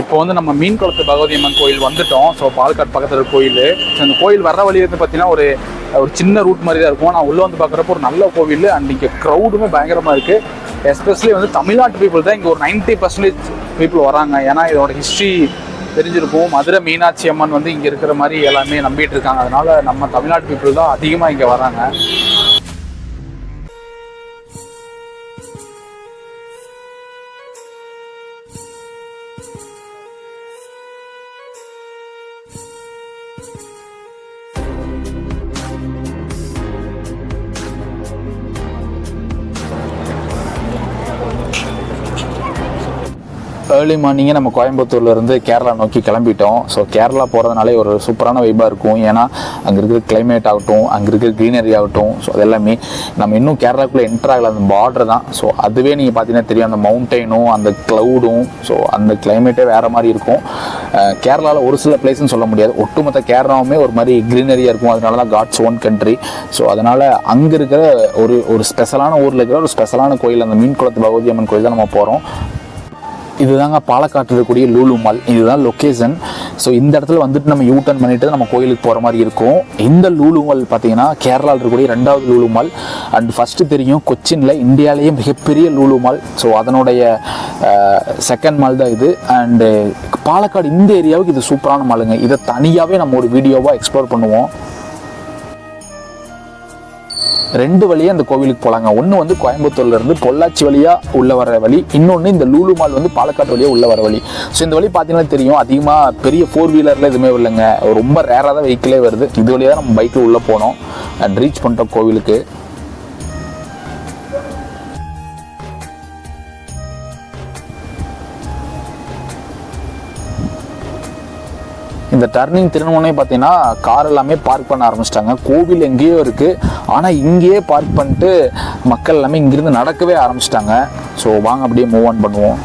இப்போ வந்து நம்ம மீன் குளத்து பகவதி அம்மன் கோயில் வந்துட்டோம். ஸோ பால்காட் பக்கத்தில் ஒரு கோயில். ஸோ அந்த கோயில் வர வழி வந்து பார்த்தீங்கன்னா ஒரு ஒரு சின்ன ரூட் மாதிரி தான் இருக்கும். நான் உள்ளே வந்து பார்க்குறப்போ ஒரு நல்ல கோவில். அண்ட் இங்கே க்ரௌடுமே பயங்கரமாக இருக்குது எஸ்பெஷலி வந்து தமிழ்நாட்டு பீப்புள் தான் இங்கே ஒரு 90% பர்சன்டேஜ் பீப்புள் வராங்க. ஏன்னா இதோட ஹிஸ்ட்ரி தெரிஞ்சிருக்கும். மதுரை மீனாட்சி அம்மன் வந்து இங்கே இருக்கிற மாதிரி எல்லாமே நம்பிட்டு இருக்காங்க. அதனால நம்ம தமிழ்நாட்டு பீப்புள் தான் அதிகமாக இங்கே வராங்க. ஏர்லி மார்னிங்கே நம்ம கோயம்புத்தூர்லேருந்து கேரளா நோக்கி கிளம்பிட்டோம். ஸோ கேரளா போகிறதுனாலே ஒரு சூப்பரான வைப்பாக இருக்கும். ஏன்னா அங்கே இருக்கிற கிளைமேட் ஆகட்டும் அங்கே இருக்கிற க்ரீனரி ஆகட்டும் ஸோ அது எல்லாமே நம்ம இன்னும் கேரளாக்குள்ளே என்டர் ஆகல. அந்த பார்டர் தான். ஸோ அதுவே நீங்கள் பார்த்தீங்கன்னா தெரியும் அந்த மவுண்டெயினும் அந்த க்ளவுடும் ஸோ அந்த கிளைமேட்டே வேறு மாதிரி இருக்கும். கேரளாவில் ஒரு சில பிளேஸ்னு சொல்ல முடியாது. ஒட்டுமொத்த கேரளாவுமே ஒரு மாதிரி க்ரீனரியாக இருக்கும். அதனால தான் காட்ஸ் ஓன் கண்ட்ரி ஸோ அதனால் அங்கே இருக்கிற ஒரு ஒரு ஸ்பெஷலான ஊரில் இருக்கிற ஒரு ஸ்பெஷலான கோயில் அந்த மீன் குளத்து பகவதி அம்மன் கோயில் தான் நம்ம போகிறோம் இதுதாங்க பாலக்காட்டில் இருக்கக்கூடிய லூலு மால். இதுதான் லொக்கேஷன் ஸோ இந்த இடத்துல வந்துட்டு நம்ம யூ டர்ன் பண்ணிட்டு நம்ம கோயிலுக்கு போகிற மாதிரி இருக்கும். இந்த லூலு மால் பார்த்தீங்கன்னா கேரளாவில் இருக்கக்கூடிய ரெண்டாவது லூலு மால். அண்ட் ஃபஸ்ட்டு தெரியும் கொச்சினில் இந்தியாவிலேயே மிகப்பெரிய லூலு மால். ஸோ அதனுடைய செகண்ட் மால் தான் இது. அண்டு பாலக்காடு இந்த ஏரியாவுக்கு இது சூப்பரான மாலுங்க இதை தனியாகவே நம்ம ஒரு வீடியோவாக எக்ஸ்ப்ளோர் பண்ணுவோம். ரெண்டு வழியாக அந்த கோவிலுக்கு போகலாங்க ஒன்று வந்து கோயம்புத்தூர்ல இருந்து பொள்ளாச்சி வழியாக உள்ள வர வழி. இன்னொன்று இந்த லூலு மால் வந்து பாலக்காடு வழியாக உள்ள வர வழி. ஸோ இந்த வழி பார்த்தீங்கன்னா தெரியும். அதிகமாக பெரிய ஃபோர் வீலரில் எதுவுமே இல்லைங்க. ரொம்ப ரேராக தான் வெஹிக்கிளே வருது. இது வழியாக தான் நம்ம பைக்கில் உள்ளே போனோம். அண்ட் ரீச் பண்ணிட்டோம் கோவிலுக்கு. இந்த டர்னிங் திருநுவனே பார்த்தீங்கன்னா கார் எல்லாமே பார்க் பண்ண ஆரம்பிச்சிட்டாங்க. கோவில் எங்கேயோ இருக்குது ஆனால் இங்கேயே பார்க் பண்ணிட்டு மக்கள் எல்லாமே இங்கேருந்து நடக்கவே ஆரம்பிச்சிட்டாங்க. ஸோ வாங்க அப்படியே மூவ் ஆன் பண்ணுவோம்.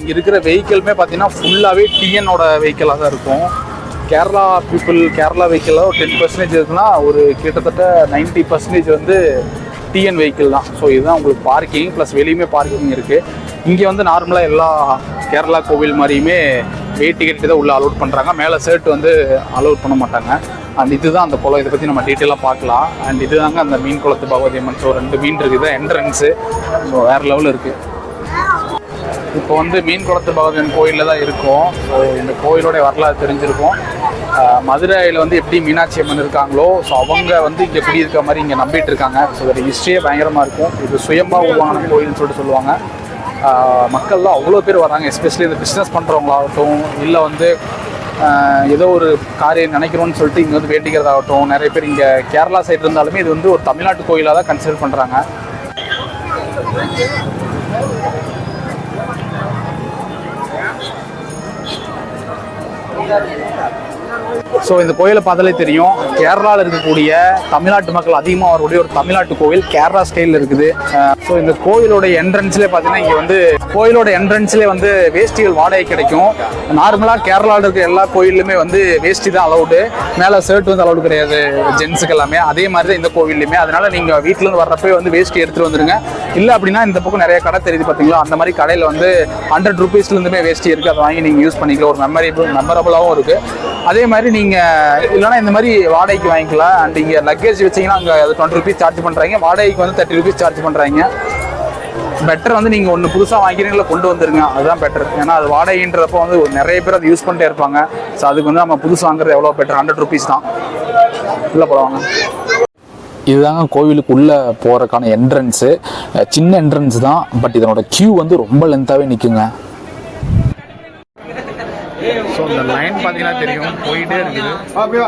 இங்கே இருக்கிற வெஹிக்கிளுமே பார்த்தீங்கன்னா ஃபுல்லாகவே டிஎன்னோட வெஹிக்கிளாக தான் இருக்கும். கேரளா பீப்புள் கேரளா வெஹிக்கிளில் ஒரு டென் பர்சன்டேஜ் இருக்குன்னா ஒரு கிட்டத்தட்ட நைன்ட்டி பர்சன்டேஜ் வந்து டிஎன் வெஹிக்கிள் தான். ஸோ இதுதான் உங்களுக்கு பார்க்கிங் ப்ளஸ் வெளியுமே பார்க்கிங் இருக்குது இங்கே வந்து நார்மலாக எல்லா கேரளா கோவில் மாதிரியுமே வெயிட் டிக்கெட் தான் உள்ளே அலோட் பண்ணுறாங்க மேலே ஷர்ட் வந்து அலோட் பண்ண மாட்டாங்க. அண்ட் இதுதான் அந்த குளம். இதை பற்றி நம்ம டீட்டெயிலாக பார்க்கலாம். அண்ட் இதுதாங்க அந்த மீன் குளத்து பகவதி அம்மன். ஸோ ரெண்டு மீன் இருக்குது. என்ட்ரன்ஸு ஸோ வேறு லெவலில் இருக்குது இப்போ வந்து மீன் குளத்து கோயிலில் தான் இருக்கும். ஸோ இந்த கோயிலோட வரலாறு தெரிஞ்சிருக்கும். மதுரையில் வந்து எப்படி மீனாட்சி அம்மன் இருக்காங்களோ ஸோ அவங்க வந்து இங்கே குடி இருக்க மாதிரி இங்கே நம்பிட்டு இருக்காங்க ஸோ இதோட ஹிஸ்ட்ரியே பயங்கரமாக இருக்கும். இது சுயமாக உருவான கோயில்னு சொல்லிட்டு சொல்லுவாங்க. மக்கள்லாம் அவ்வளோ பேர் வராங்க. எஸ்பெஷலி இந்த பிஸ்னஸ் பண்ணுறவங்களாகட்டும் இல்லை வந்து ஏதோ ஒரு காரியம் நினைக்கிறோன்னு சொல்லிட்டு இங்கே வந்து வேண்டிக்கிறதாகட்டும் நிறைய பேர் இங்கே கேரளா சைடு இருந்தாலுமே இது வந்து ஒரு தமிழ்நாட்டு கோயிலாக தான் கன்சிடர் பண்ணுறாங்க that. ஸோ இந்த கோயிலை பார்த்தாலே தெரியும். கேரளாவில் இருக்கக்கூடிய தமிழ்நாட்டு மக்கள் அதிகமாக வரக்கூடிய ஒரு தமிழ்நாட்டு கோவில் கேரளா ஸ்டைலில் இருக்குது. Uh, ஸோ இந்த கோயிலோட என்ட்ரன்ஸ்லேயே பார்த்தீங்கன்னா இங்கே வந்து கோயிலோட என்ட்ரன்ஸ்லேயே வந்து வேஷ்டிகள் வாடகை கிடைக்கும். நார்மலாக கேரளாவில் இருக்க எல்லா கோயிலுமே வந்து வேஷ்டி தான் அலௌடு மேலே ஷர்ட் வந்து அலௌடு கிடையாது. ஜென்ஸுக்கு எல்லாமே. அதே மாதிரி தான் இந்த கோவில்லையுமே. அதனால நீங்கள் வீட்டிலேருந்து வர்றப்பே வந்து வேஷ்டி எடுத்துகிட்டு வந்துருங்க. இல்லை அப்படின்னா இந்த பக்கம் நிறைய கடை தெரியுது பார்த்தீங்களா? அந்த மாதிரி கடையில் வந்து ஹண்ட்ரட் ருபீஸ்லேருந்துமே வேஷ்டி இருக்குது அதை வாங்கி நீங்கள் யூஸ் பண்ணிக்கலாம். ஒரு மெமரி மெமரபுளாகவும் இருக்குது அதே மாதிரி நீங்கள் நீங்கள் இல்லைன்னா இந்த மாதிரி வாடகைக்கு வாங்கிக்கலாம். அண்ட் இங்கே லக்கேஜ் வச்சீங்கன்னா அங்கே அது டுவெண்ட்டி ருபீஸ் சார்ஜ் பண்ணுறாங்க வாடகைக்கு வந்து தேர்ட்டி ருபீஸ் சார்ஜ் பண்ணுறாங்க பெட்டர் வந்து நீங்கள் ஒன்று புதுசாக வாங்கிறீங்களா கொண்டு வந்துருங்க. அதுதான் பெட்டர் ஏன்னா அது வாடகைன்றப்போ வந்து ஒரு நிறைய பேர் அதை யூஸ் பண்ணிட்டே இருப்பாங்க. ஸோ அதுக்கு வந்து நம்ம புதுசு வாங்குறது எவ்வளோ பெட்டர் ஹண்ட்ரட் ருபீஸ் தான். இல்லை போடுவாங்க இதுதாங்க கோவிலுக்கு உள்ளே போகிறக்கான என்ட்ரன்ஸு சின்ன என்ட்ரன்ஸ் தான். பட் இதனோட கியூ வந்து ரொம்ப லென்த்தாகவே நிற்குங்க ஸோ இந்த லைன் பார்த்தீங்கன்னா தெரியும். போயிட்டே இருக்குது. போங்க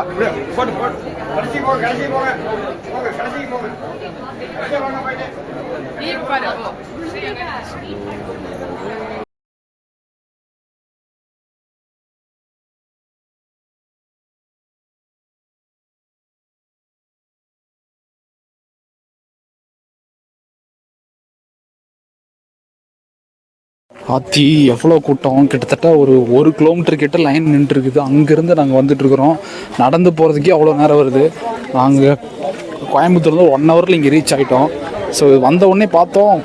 ஆத்தி எவ்வளோ கூட்டம்? கிட்டத்தட்ட ஒரு ஒரு கிலோமீட்டர் கிட்ட லைன் நின்றுருக்குது. அங்கேருந்து நாங்கள் வந்துட்டுருக்குறோம் நடந்து போகிறதுக்கே அவ்வளோ நேரம் வருது. நாங்கள் கோயம்புத்தூர்லேருந்து ஒன் ஹவரில் இங்கே ரீச் ஆகிட்டோம் ஸோ வந்த உடனே பார்த்தோம்.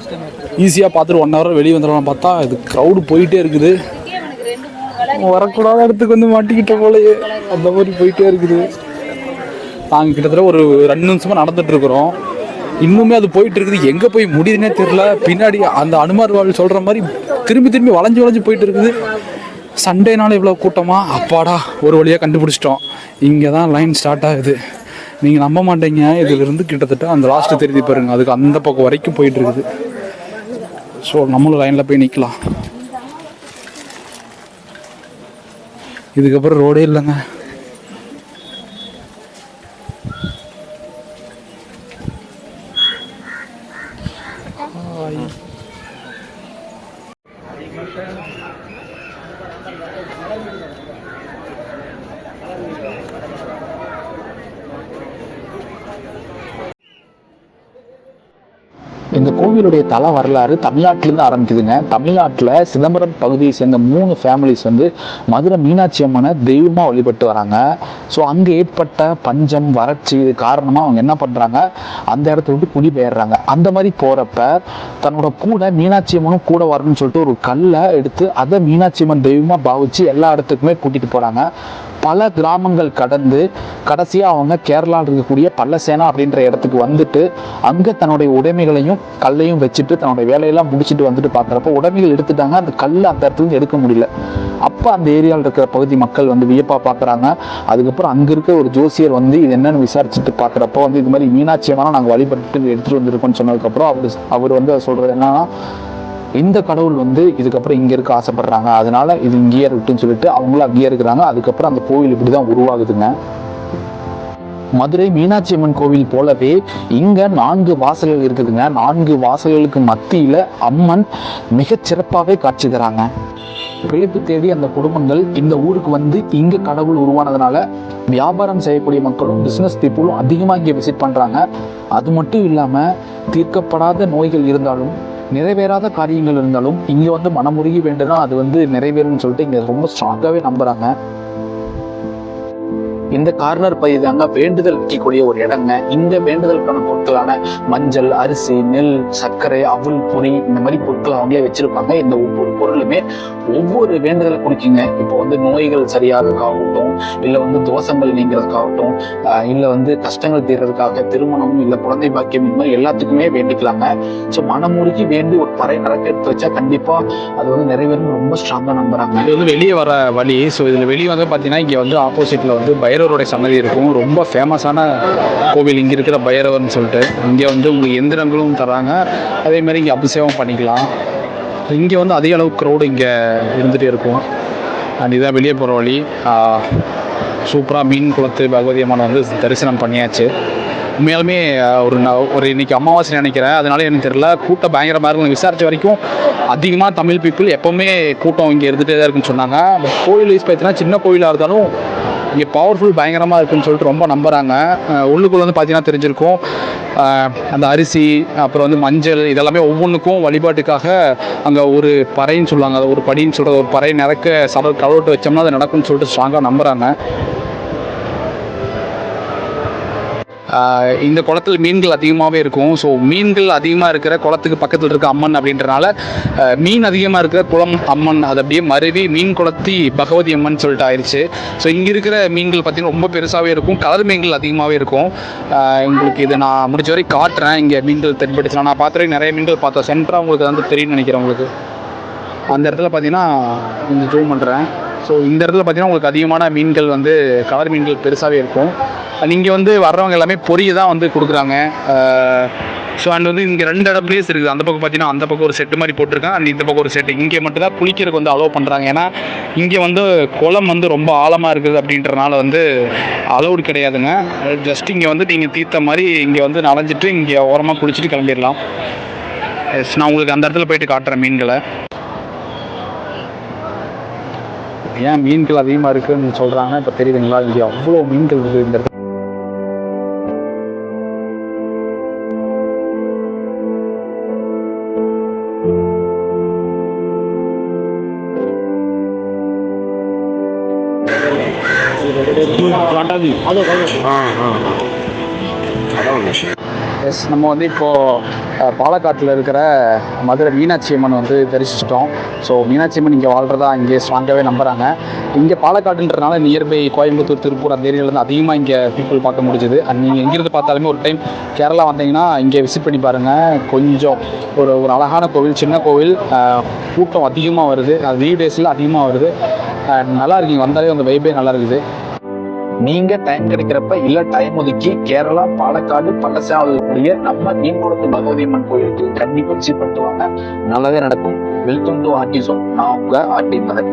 ஈஸியாக பார்த்துட்டு ஒன் ஹவர் வெளியே வந்துடலாம் பார்த்தா இது க்ரௌடு போயிட்டே இருக்குது. வரக்கூடாத இடத்துக்கு வந்து மாட்டிக்கிட்ட போலயே. அந்த மாதிரி போயிட்டே இருக்குது. நாங்கள் கிட்டத்தட்ட ஒரு ரெண்டு நிமிஷமாக நடந்துட்டு இருக்கிறோம். இன்னுமே அது போயிட்டு இருக்குது எங்கே போய் முடியுதுன்னே தெரில பின்னாடி அந்த அனுமார் வாழ் சொல்கிற மாதிரி திரும்பி திரும்பி வளைஞ்சு வளைஞ்சு போயிட்டு இருக்குது சண்டேனால இவ்வளோ கூட்டமாக அப்பாடா ஒரு வழியாக கண்டுபிடிச்சிட்டோம். இங்கே தான் லைன் ஸ்டார்ட் ஆகுது. நீங்கள் நம்ப மாட்டீங்க. இதிலிருந்து கிட்டத்தட்ட அந்த லாஸ்ட்டு தெரிஞ்சு பாருங்க. அதுக்கு அந்த பக்கம் வரைக்கும் போயிட்டு இருக்குது ஸோ நம்மளும் லைனில் போய் நிற்கலாம் இதுக்கப்புறம் ரோடே இல்லைங்க. இந்த கோவிலுடைய தல வரலாறு தமிழ்நாட்டிலேருந்து ஆரம்பிக்குதுங்க. தமிழ்நாட்டில் சிதம்பரம் பகுதியை சேர்ந்த மூணு ஃபேமிலிஸ் வந்து மதுரை மீனாட்சி அம்மனை தெய்வமாக வழிபட்டு வராங்க. ஸோ அங்கே ஏற்பட்ட பஞ்சம் வறட்சி இது காரணமாக அவங்க என்ன பண்ணுறாங்க அந்த இடத்த விட்டு குடிபெயர்றாங்க. அந்த மாதிரி போகிறப்ப தன்னோட கூட மீனாட்சி அம்மனும் கூட வரணும்னு சொல்லிட்டு ஒரு கல்லை எடுத்து அதை மீனாட்சி அம்மன் தெய்வமாக பாவிச்சு எல்லா இடத்துக்குமே கூட்டிகிட்டு போகிறாங்க பல கிராமங்கள் கடந்து கடைசியாக அவங்க கேரளாவில் இருக்கக்கூடிய பல்லசேனா அப்படின்ற இடத்துக்கு வந்துட்டு அங்கே தன்னுடைய உடைமைகளையும் கல்லையும் வச்சுட்டு தன்னுடைய வேலையெல்லாம் முடிச்சுட்டு வந்துட்டு பார்க்குறப்ப உடைமைகள் எடுத்துட்டாங்க. அந்த கல் அந்த இடத்துல எடுக்க முடியல. அப்போ அந்த ஏரியாவில் இருக்கிற பகுதி மக்கள் வந்து வியப்பாக பார்க்குறாங்க அதுக்கப்புறம் அங்கே இருக்க ஒரு ஜோசியர் வந்து இது என்னன்னு விசாரிச்சுட்டு பார்க்குறப்ப வந்து இது மாதிரி மீனாட்சி அம்மனை நாங்கள் வழிபட்டு எடுத்துகிட்டு வந்திருக்கோம்னு சொன்னதுக்கப்புறம் அவர் அவர் வந்து சொல்கிறது என்னன்னா இந்த கடவுள் வந்து இதுக்கப்புறம் இங்கே இருக்க ஆசைப்படுறாங்க. அதனால இது இங்கேயே இருக்குன்னு சொல்லிட்டு அவங்களும் அங்கேயே இருக்கிறாங்க. அதுக்கப்புறம் அந்த கோவில் இப்படி தான் உருவாகுதுங்க. மதுரை மீனாட்சி அம்மன் கோவில் போலவே இங்க நான்கு வாசல்கள் இருக்குதுங்க. நான்கு வாசல்களுக்கு மத்தியில அம்மன் மிகச் சிறப்பாகவே காட்சி தராங்க பிழைப்பு தேடி அந்த குடும்பங்கள் இந்த ஊருக்கு வந்து இங்க கடவுள் உருவானதுனால வியாபாரம் செய்யக்கூடிய மக்களும் பிசினஸ் பீப்புளும் அதிகமாக இங்கே விசிட் பண்றாங்க. அது மட்டும் இல்லாம தீர்க்கப்படாத நோய்கள் இருந்தாலும் நிறைவேறாத காரியங்கள் இருந்தாலும் இங்கே வந்து மனமுருகி வேண்டுனா அது வந்து நிறைவேறும்னு சொல்லிட்டு இங்கே ரொம்ப ஸ்ட்ராங்காகவே நம்புகிறாங்க இந்த கார்னர் பகுதி தாங்க வேண்டுதல் வைக்கக்கூடிய ஒரு இடங்க. இந்த வேண்டுதலுக்கான பொருட்களான மஞ்சள் அரிசி நெல் சர்க்கரை அவல் பொரி இந்த மாதிரி பொருட்கள் அவங்களே வச்சிருப்பாங்க. இந்த ஒவ்வொரு பொருளுமே ஒவ்வொரு வேண்டுதல் குறிக்குங்க இப்போ வந்து நோய்கள் சரியாகிறதுக்காகட்டும் இல்லை வந்து தோஷங்கள் நீங்கிறதுக்காகட்டும் இல்லை வந்து கஷ்டங்கள் தீர்றதுக்காக திருமணம் இல்லை குழந்தை பாக்கியம் இந்த மாதிரி எல்லாத்துக்குமே வேண்டிக்கலாங்க. ஸோ மனமுருகி வேண்டி ஒரு பறை நடக்க எடுத்து வச்சா கண்டிப்பாக அது வந்து நிறைவேறும் ரொம்ப ஸ்ட்ராங்காக நம்புறாங்க. இது வந்து வெளியே வர வழி. ஸோ இதில் வெளியே வந்து பார்த்தீங்கன்னா இங்கே வந்து ஆப்போசிட்டில் வந்து பைரவருடைய சன்னதி இருக்கும். ரொம்ப ஃபேமஸான கோவில் இங்கே இருக்கிற பைரவர்னு சொல்லிட்டு. இங்கே வந்து உங்களுக்கு எந்திரங்களும் தராங்க. அதே மாதிரி இங்கே அபிஷேகம் பண்ணிக்கலாம். இங்கே வந்து அதிக அளவு க்ரௌடு இங்கே இருந்துகிட்டே இருக்கும். அண்ட் இதான் வெளியே போகிற வழி. சூப்பராக மீன் குளத்து பகவதி அம்மனை வந்து தரிசனம் பண்ணியாச்சு. உண்மையாலுமே ஒரு நான் ஒரு இன்னைக்கு அமாவாசை நினைக்கிறேன். அதனால எனக்கு தெரியல. கூட்டம் பயங்கரமாக இருக்கும் விசாரித்த வரைக்கும் அதிகமாக தமிழ் பீப்புள் எப்போவுமே கூட்டம் இங்கே இருந்துகிட்டே தான் இருக்குன்னு சொன்னாங்க. கோயில் யூஸ் பார்த்தீங்கன்னா சின்ன கோயிலாக இருந்தாலும் இங்கே பவர்ஃபுல் பயங்கரமாக இருக்குன்னு சொல்லிட்டு ரொம்ப நம்புகிறாங்க உள்ளுக்குள்ளே வந்து பார்த்தீங்கன்னா தெரிஞ்சிருக்கும். அந்த அரிசி அப்புறம் வந்து மஞ்சள் இதெல்லாமே ஒவ்வொன்றுக்கும் வழிபாட்டுக்காக அங்கே ஒரு பறைன்னு சொல்லுவாங்க. அது ஒரு படின்னு சொல்கிற ஒரு பறை நிறக்க சட கடவுட்டு வச்சோம்னா அது நடக்கும்னு சொல்லிட்டு ஸ்ட்ராங்காக நம்புகிறாங்க இந்த குளத்தில் மீன்கள் அதிகமாகவே இருக்கும். ஸோ மீன்கள் அதிகமாக இருக்கிற குளத்துக்கு பக்கத்தில் இருக்க அம்மன் அப்படின்றனால மீன் அதிகமாக இருக்கிற குளம் அம்மன் அது அப்படியே மருவி மீன் குளத்தி பகவதி அம்மன் சொல்லிட்டு ஆயிடுச்சு ஸோ இங்கே இருக்கிற மீன்கள் பார்த்தீங்கன்னா ரொம்ப பெருசாகவே இருக்கும். கலர் மீன்கள் அதிகமாகவே இருக்கும். உங்களுக்கு இதை நான் முடிஞ்ச வரை காட்டுறேன். இங்கே மீன்கள் தென்பட்டுச்சுன்னா நான் பார்த்த வரைக்கும் நிறைய மீன்கள் பார்த்தோம். சென்டராக உங்களுக்கு வந்து தெரியும்னு நினைக்கிறேன் உங்களுக்கு. அந்த இடத்துல பார்த்தீங்கன்னா கொஞ்சம் ஜூம் பண்ணுறேன் ஸோ இந்த இடத்துல பார்த்தீங்கன்னா உங்களுக்கு அதிகமான மீன்கள் வந்து கலர் மீன்கள் பெருசாகவே இருக்கும். நீங்கள் வந்து வர்றவங்க எல்லாமே பொரிய தான் வந்து கொடுக்குறாங்க. ஸோ அண்ட் வந்து இங்கே ரெண்டு இடம் பிளேஸ் இருக்குது. அந்த பக்கம் பார்த்தீங்கன்னா அந்த பக்கம் ஒரு செட்டு மாதிரி போட்டிருக்கேன் அண்ட் இந்த பக்கம் ஒரு செட்டு இங்கே மட்டும் தான் குளிக்கிறதுக்கு வந்து அலோவ் பண்ணுறாங்க ஏன்னா இங்கே வந்து குளம் வந்து ரொம்ப ஆழமாக இருக்குது அப்படின்றனால வந்து அலௌடு கிடையாதுங்க. ஜஸ்ட் இங்கே வந்து நீங்கள் தீர்த்த மாதிரி இங்கே வந்து நனைஞ்சிட்டு இங்கே ஓரமாக குளிச்சுட்டு கிளம்பிடலாம். எஸ் நான் உங்களுக்கு அந்த இடத்துல போயிட்டு காட்டுறேன் மீன்களை. ஏன் மீன்கள் அதிகமாக இருக்குன்னு சொல்கிறாங்கன்னா இப்போ தெரியுதுங்களா? இங்கே அவ்வளோ மீன்கள் இருக்குது இந்த இடத்துல? எஸ் நம்ம வந்து இப்போது பாலக்காட்டில் இருக்கிற மதுரை மீனாட்சி அம்மன் வந்து தரிசிச்சிட்டோம். ஸோ மீனாட்சி அம்மன் இங்கே வாழ்கிறதா இங்கே ஸ்ட்ராங்காகவே நம்புகிறாங்க இங்கே பாலக்காடுன்றனால நியர்பை கோயம்புத்தூர் திருப்பூர் அந்த ஏரியாவிலேருந்து அதிகமாக இங்கே பீப்புள் பார்க்க முடிஞ்சுது. அண்ட் நீங்கள் எங்கேருந்து பார்த்தாலுமே ஒரு டைம் கேரளா வந்தீங்கன்னா இங்கே விசிட் பண்ணி பாருங்கள் கொஞ்சம் ஒரு ஒரு அழகான கோவில் சின்ன கோவில். கூட்டம் அதிகமாக வருது. அது வீக் டேஸில் அதிகமாக வருது. நல்லா இருக்கீங்க இங்கே வந்தாலே அந்த வைபே நல்லா இருக்குது. நீங்க டைம் கிடைக்கிறப்ப இல்ல டைம் ஒதுக்கி கேரளா பாலக்காடு பழசாவதுடைய நம்ம மீன்குளத்து பகவதி அம்மன் கோயிலுக்கு கண்டிப்பா விசிட் பண்ணிட்டு வாங்க. நல்லதே நடக்கும். வெல்கம் டு ஆர்டிசம் நான் உங்க ஆர்டி மதன்.